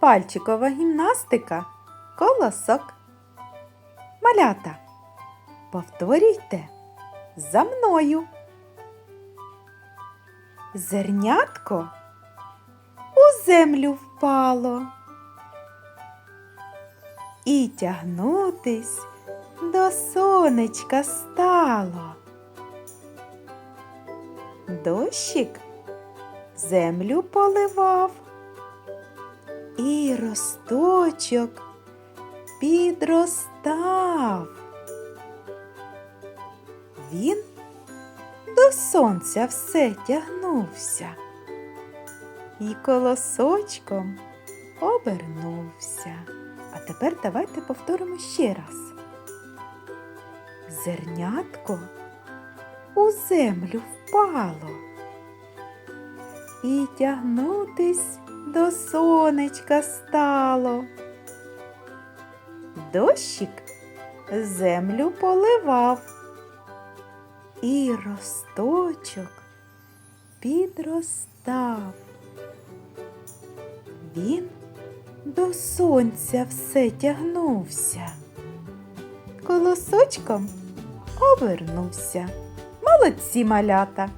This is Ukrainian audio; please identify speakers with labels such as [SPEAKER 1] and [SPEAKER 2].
[SPEAKER 1] Пальчикова гімнастика. Колосок. Малята. Повторюйте за мною. Зернятко у землю впало. І тягнутись до сонечка стало. Дощик землю поливав, і росточок підростав. Він до сонця все тягнувся і колосочком обернувся. А тепер давайте повторимо ще раз. Зернятко у землю впало і тягнутись до сонечка стало. Дощик землю поливав, і росточок підростав. Він до сонця все тягнувся, колосочком обернувся. Молодці малята!